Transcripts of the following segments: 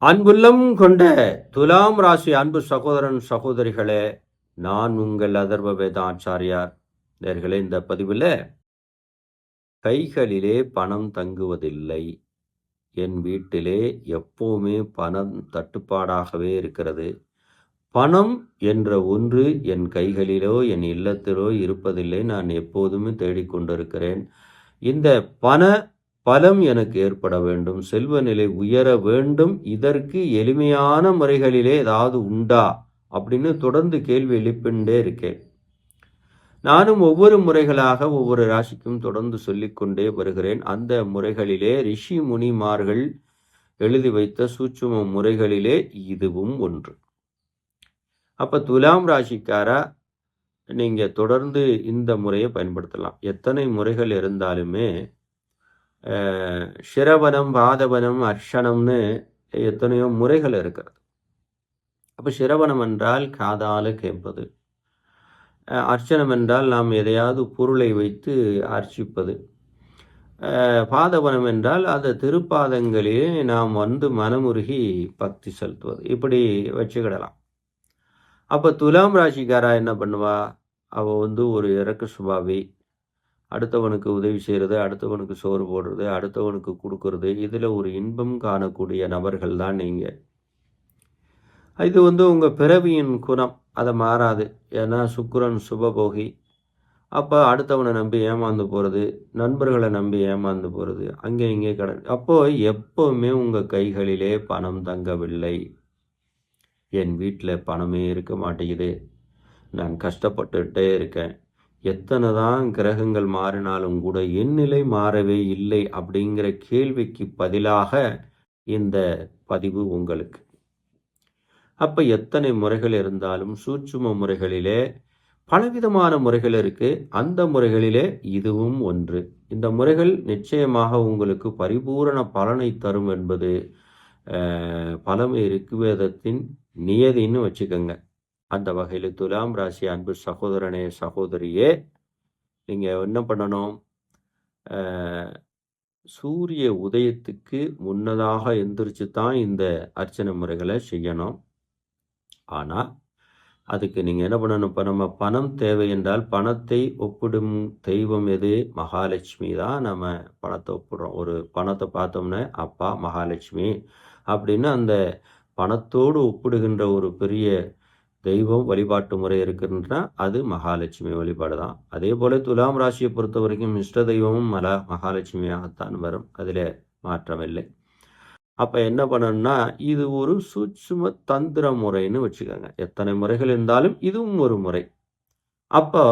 அன்புள்ளம் கொண்ட துலாம் ராசி அன்பு சகோதரன் சகோதரிகளே நான் உங்கள் அதர்வ வேதாச்சாரியார். நேர்களே இந்த பதிவில் கைகளிலே பணம் தங்குவதில்லை. என் வீட்டிலே எப்போவுமே பணம் தட்டுப்பாடாகவே இருக்கிறது. பணம் என்ற ஒன்று என் கைகளிலோ என் இல்லத்திலோ இருப்பதில்லை. நான் எப்போதுமே தேடிக்கொண்டிருக்கிறேன். இந்த பண பலம் எனக்கு ஏற்பட வேண்டும். செல்வ நிலை உயர வேண்டும். இதற்கு எளிமையான முறைகளிலே ஏதாவது உண்டா? அப்படின்னு தொடர்ந்து கேள்வி எழுப்பிண்டே இருக்கேன். நானும் ஒவ்வொரு முறைகளாக ஒவ்வொரு ராசிக்கும் தொடர்ந்து சொல்லிக்கொண்டே வருகிறேன். அந்த முறைகளிலே ரிஷி முனிமார்கள் எழுதி வைத்த சூட்சும முறைகளிலே இதுவும் ஒன்று. அப்போ துலாம் ராசிக்காரா நீங்கள் தொடர்ந்து இந்த முறையை பயன்படுத்தலாம். எத்தனை முறைகள் இருந்தாலுமே சிரவணம் வாதவனம் அர்ஷனம்னு எத்தனையோ முறைகள் இருக்கிறது. அப்போ சிரவணம் என்றால் காதால் கேட்பது. அர்ச்சனம் என்றால் நாம் எதையாவது பொருளை வைத்து அர்ச்சிப்பது. பாதவனம் என்றால் அந்த திருப்பாதங்களிலே நாம் வந்து மனமுருகி பக்தி செலுத்துவது. இப்படி வச்சுக்கிடலாம். அப்போ துலாம் ராசிக்காரா என்ன பண்ணுவா? அவள் வந்து ஒரு இறக்க சுபாவி. அடுத்தவனுக்கு உதவி செய்கிறது அடுத்தவனுக்கு சோறு போடுறது அடுத்தவனுக்கு கொடுக்கறது இதில் ஒரு இன்பம் காணக்கூடிய நபர்கள் தான் நீங்கள் இது வந்து உங்கள் பிறவியின் குணம். அதை மாறாது. ஏன்னா சுக்கரன் சுபபோகி. அப்போ அடுத்தவனை நம்பி ஏமாந்து போகிறது நண்பர்களை நம்பி ஏமாந்து போகிறது அங்கே இங்கே கடன். அப்போது எப்போவுமே உங்கள் கைகளிலே பணம் தங்கவில்லை. என் வீட்டில் பணமே இருக்க மாட்டேங்குது. நான் கஷ்டப்பட்டுகிட்டே இருக்கேன். எத்தனை தான் கிரகங்கள் மாறினாலும் கூட என் நிலை மாறவே இல்லை அப்படிங்கிற கேள்விக்கு பதிலாக இந்த பதிவு உங்களுக்கு. அப்ப எத்தனை முறைகள் இருந்தாலும் சூட்சும முறைகளிலே பலவிதமான முறைகள் இருக்கு. அந்த முறைகளிலே இதுவும் ஒன்று. இந்த முறைகள் நிச்சயமாக உங்களுக்கு பரிபூரண பலனை தரும் என்பது அஹ், பழமை நியதின்னு வச்சுக்கோங்க. அந்த வகையில் துலாம் ராசி அன்பு சகோதரனே சகோதரியே நீங்கள் என்ன பண்ணணும்? சூரிய உதயத்துக்கு முன்னதாக எந்திரிச்சு தான் இந்த அர்ச்சனை முறைகளை செய்யணும். ஆனால் அதுக்கு நீங்கள் என்ன பண்ணணும்? இப்போ நம்ம பணம் தேவை என்றால் பணத்தை ஒப்பிடும் தெய்வம் எது? மகாலட்சுமி தான் நம்ம பணத்தை ஒப்பிடுறோம். ஒரு பணத்தை பார்த்தோம்னா அப்பா மகாலட்சுமி அப்படின்னு அந்த பணத்தோடு ஒப்பிடுகின்ற ஒரு பெரிய தெய்வம் வழிபாட்டு முறை இருக்குன்றா அது மகாலட்சுமி வழிபாடு தான் அதே போல துலாம் ராசியை பொறுத்த வரைக்கும் இஷ்ட தெய்வமும் மலா மகாலட்சுமியாகத்தான் வரும். அதில் மாற்றமில்லை. அப்போ என்ன பண்ணணும்னா இது ஒரு சூட்சும தந்திர முறைன்னு வச்சுக்கோங்க. எத்தனை முறைகள் இருந்தாலும் இதுவும் ஒரு முறை. அப்போ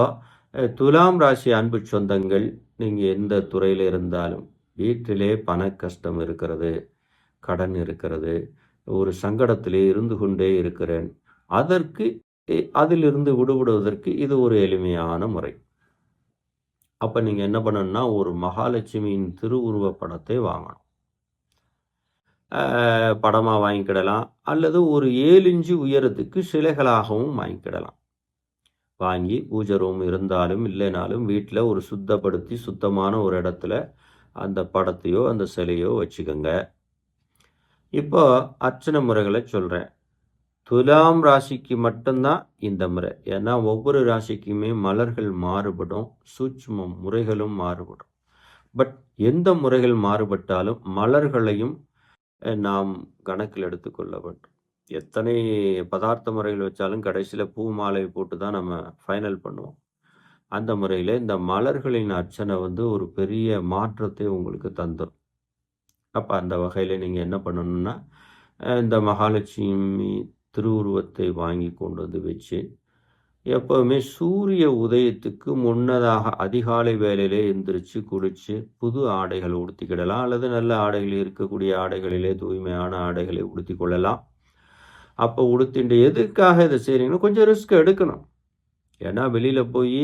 துலாம் ராசி அன்பு சொந்தங்கள் நீங்கள் எந்த துறையில் இருந்தாலும் வீட்டிலே பண கஷ்டம் இருக்கிறது கடன் இருக்கிறது ஒரு சங்கடத்திலே இருந்து கொண்டே இருக்கிறேன் அதற்கு அதிலிருந்து விடுபடுவதற்கு இது ஒரு எளிமையான முறை. அப்போ நீங்கள் என்ன பண்ணணும்னா ஒரு மகாலட்சுமியின் திருவுருவ படத்தை வாங்கணும். படமாக வாங்கிக்கிடலாம். அல்லது ஒரு ஏழு இன்ச்சு உயரத்துக்கு சிலைகளாகவும் வாங்கிக்கிடலாம். வாங்கி பூஜை ரூம் இருந்தாலும் இல்லைனாலும் வீட்டில் ஒரு சுத்தப்படுத்தி சுத்தமான ஒரு இடத்துல அந்த படத்தையோ அந்த சிலையோ வச்சுக்கோங்க. இப்போ அர்ச்சனை முறைகளை சொல்கிறேன் துலாம் ராசிக்கு மட்டும்தான் இந்த முறை. ஏன்னா ஒவ்வொரு ராசிக்குமே மலர்கள் மாறுபடும் சூட்சும முறைகளும் மாறுபடும். பட் எந்த முறைகள் மாறுபட்டாலும் மலர்களையும் நாம் கணக்கில் எடுத்துக்கொள்ள வேண்டும். எத்தனை பதார்த்த முறைகள் வச்சாலும் கடைசியில் பூ மாலை போட்டு தான் நம்ம ஃபைனல் பண்ணுவோம். அந்த முறையில் இந்த மலர்களின் அர்ச்சனை வந்து ஒரு பெரிய மாற்றத்தை உங்களுக்கு தந்துடும் அப்போ அந்த வகையில் நீங்கள் என்ன பண்ணணும்னா இந்த மகாலட்சுமி திருவுருவத்தை வாங்கி கொண்டு வந்து வச்சு எப்போவுமே சூரிய உதயத்துக்கு முன்னதாக அதிகாலை வேலையிலே எந்திரிச்சு குளிச்சு புது ஆடைகள் உடுத்திக்கிடலாம். அல்லது நல்ல ஆடைகள் இருக்கக்கூடிய ஆடைகளிலே தூய்மையான ஆடைகளை உடுத்தி கொள்ளலாம். அப்போ உடுத்திட்டு எதுக்காக இதை செய்கிறீங்கன்னா கொஞ்சம் ரிஸ்க் எடுக்கணும். ஏன்னா வெளியில் போய்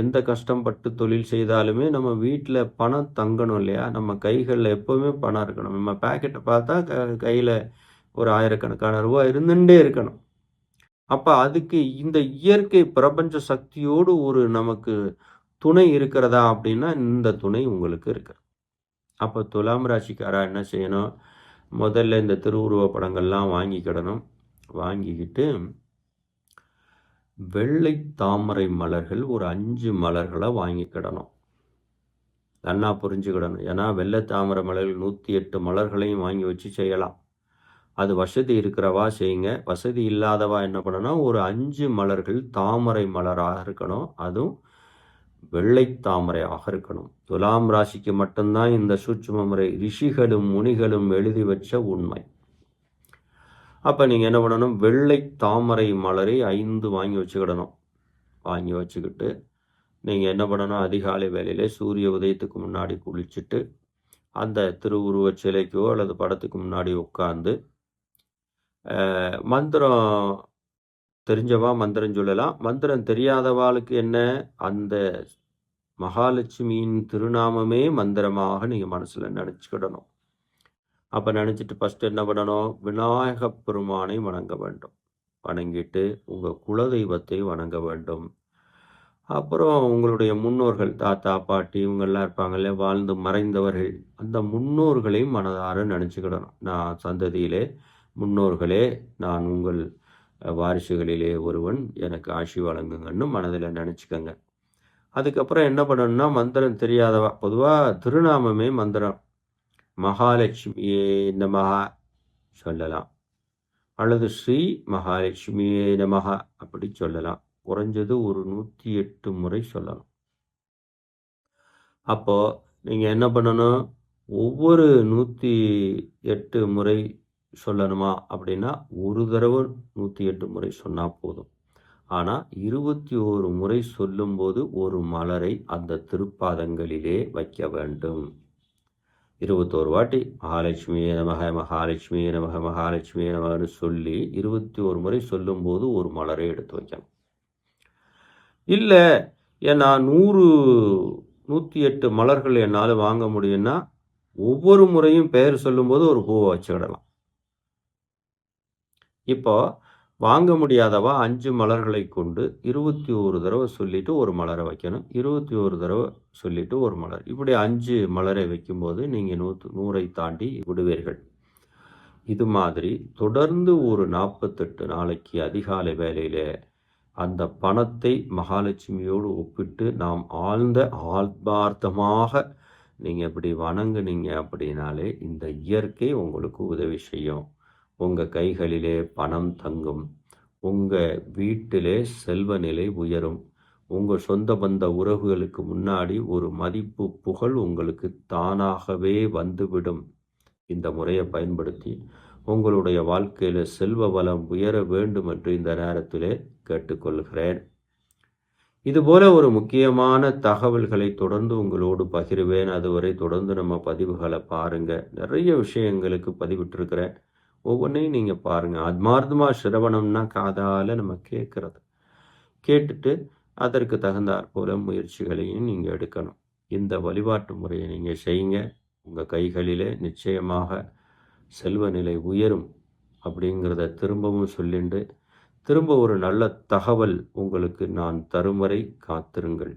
எந்த கஷ்டப்பட்டு தொழில் செய்தாலுமே நம்ம வீட்டில் பணம் தங்கணும் இல்லையா? நம்ம கைகளில் எப்போவுமே பணம் இருக்கணும். நம்ம பேக்கெட்டை பார்த்தா க கையில் ஒரு ஆயிரக்கணக்கான ரூபாய் இருந்துட்டே இருக்கணும். அப்போ அதுக்கு இந்த இயற்கை பிரபஞ்ச சக்தியோடு ஒரு நமக்கு துணை இருக்கிறதா அப்படின்னா இந்த துணை உங்களுக்கு இருக்கு. அப்போ துலாம் ராசிக்காரா என்ன செய்யணும்? முதல்ல இந்த திருவுருவ படங்கள்லாம் வாங்கிக்கிடணும் வாங்கிக்கிட்டு வெள்ளை தாமரை மலர்கள் ஒரு அஞ்சு மலர்களை வாங்கிக்கிடணும் நல்லா புரிஞ்சுக்கிடணும். ஏன்னா வெள்ளை தாமரை மலர்கள் நூற்றி எட்டு மலர்களையும் வாங்கி வச்சு செய்யலாம். அது வசதி இருக்கிறவா செய்யுங்க. வசதி இல்லாதவா என்ன பண்ணணும் ஒரு அஞ்சு மலர்கள் தாமரை மலராக இருக்கணும். அதுவும் வெள்ளை தாமரையாக இருக்கணும். துலாம் ராசிக்கு மட்டும்தான் இந்த சூட்சும முறை. ரிஷிகளும் முனிகளும் எழுதி வச்ச உண்மை. அப்போ நீங்கள் என்ன பண்ணணும்? வெள்ளை தாமரை மலரை ஐந்து வாங்கி வச்சுக்கிடணும். வாங்கி வச்சுக்கிட்டு நீங்கள் என்ன பண்ணணும்? அதிகாலை வேலையில் சூரிய உதயத்துக்கு முன்னாடி குளிச்சுட்டு அந்த திருவுருவச் சிலைக்கோ அல்லது படத்துக்கு முன்னாடி உட்காந்து மந்திரம் தெரிஞ்சவா? மந்திரம் சொல்லலாம். மந்திரம் தெரியாதவாளுக்கு என்ன? அந்த மகாலட்சுமியின் திருநாமமே மந்திரமாக நீங்கள் மனசில் நினச்சிக்கிடணும். அப்போ நினச்சிட்டு ஃபஸ்ட்டு என்ன பண்ணணும்? விநாயக பெருமானை வணங்க வேண்டும். வணங்கிட்டு உங்கள் குலதெய்வத்தை வணங்க வேண்டும். அப்புறம் உங்களுடைய முன்னோர்கள் தாத்தா பாட்டி இவங்கெல்லாம் இருப்பாங்கல்ல வாழ்ந்து மறைந்தவர்கள். அந்த முன்னோர்களையும் மனதார நினச்சிக்கிடணும். நான் சந்ததியிலே முன்னோர்களே நான் உங்கள் வாரிசுகளிலே ஒருவன். எனக்கு ஆட்சி வழங்குங்கன்னு மனதில் நினச்சிக்கோங்க. அதுக்கப்புறம் என்ன பண்ணணும்னா மந்திரம் தெரியாதவா பொதுவாக திருநாமமே மந்திரம். மகாலட்சுமியே நமகா சொல்லலாம். அல்லது ஸ்ரீ மகாலட்சுமியே நமகா அப்படி சொல்லலாம். குறைஞ்சது ஒரு நூற்றி எட்டு முறை சொல்லலாம். அப்போது நீங்கள் என்ன பண்ணணும்? ஒவ்வொரு நூற்றி எட்டு முறை சொல்லணுமா அப்படின்னா ஒரு தடவை நூற்றி எட்டு முறை சொன்னால் போதும். ஆனால் இருபத்தி ஓரு முறை சொல்லும்போது ஒரு மலரை அந்த திருப்பாதங்களிலே வைக்க வேண்டும். இருபத்தோரு வாட்டி மகாலட்சுமி நமக மகாலட்சுமி நமக மகாலட்சுமி நமகன்னு சொல்லி இருபத்தி ஒரு முறை சொல்லும்போது ஒரு மலரை எடுத்து வைக்கணும். இல்லை ஏன்னா நூறு நூற்றி எட்டு மலர்கள் என்னால் வாங்க முடியும்னா ஒவ்வொரு முறையும் பெயர் சொல்லும்போது ஒரு பூவை வச்சுக்கிடலாம் இப்போ வாங்க முடியாதவா அஞ்சு மலர்களை கொண்டு இருபத்தி ஒரு தடவை சொல்லிவிட்டு ஒரு மலரை வைக்கணும். இருபத்தி ஒரு தடவை சொல்லிவிட்டு ஒரு மலர். இப்படி அஞ்சு மலரை வைக்கும்போது நீங்கள் நூற்று நூறை தாண்டி விடுவீர்கள். இது மாதிரி தொடர்ந்து ஒரு நாற்பத்தெட்டு நாளைக்கு அதிகாலை வேலையில் அந்த பணத்தை மகாலட்சுமியோடு ஒப்பிட்டு நாம் ஆழ்ந்த ஆத்மார்த்தமாக நீங்கள் இப்படி வணங்குனீங்க அப்படின்னாலே இந்த இயற்கை உங்களுக்கு உதவி செய்யும். உங்கள் கைகளிலே பணம் தங்கும். உங்கள் வீட்டிலே செல்வ நிலை உயரும். உங்கள் சொந்த பந்த உறவுகளுக்கு முன்னாடி ஒரு மதிப்பு புகழ் உங்களுக்கு தானாகவே வந்துவிடும். இந்த முறையை பயன்படுத்தி உங்களுடைய வாழ்க்கையில் செல்வ வளம் உயர வேண்டும் என்று இந்த நேரத்திலே கேட்டுக்கொள்கிறேன். இதுபோல ஒரு முக்கியமான தகவல்களை தொடர்ந்து உங்களோடு பகிர்வேன். அதுவரை தொடர்ந்து நம்ம பதிவுகளை பாருங்கள் நிறைய விஷயங்களுக்கு பதிவிட்டிருக்கிறேன். ஒவ்வொன்றையும் நீங்கள் பாருங்கள் ஆத்மார்த்தமாக சிரவணம்னா காதால் நம்ம கேட்குறது கேட்டுட்டு அதற்கு தகுந்தாற் போல முயற்சிகளையும் நீங்கள் எடுக்கணும். இந்த வழிபாட்டு முறையை நீங்கள் செய்யுங்க. உங்கள் கைகளிலே நிச்சயமாக செல்வ நிலை உயரும் அப்படிங்கிறத திரும்பவும் சொல்லிண்டு திரும்ப ஒரு நல்ல தகவல் உங்களுக்கு நான் தரும் வரை காத்திருங்கள்.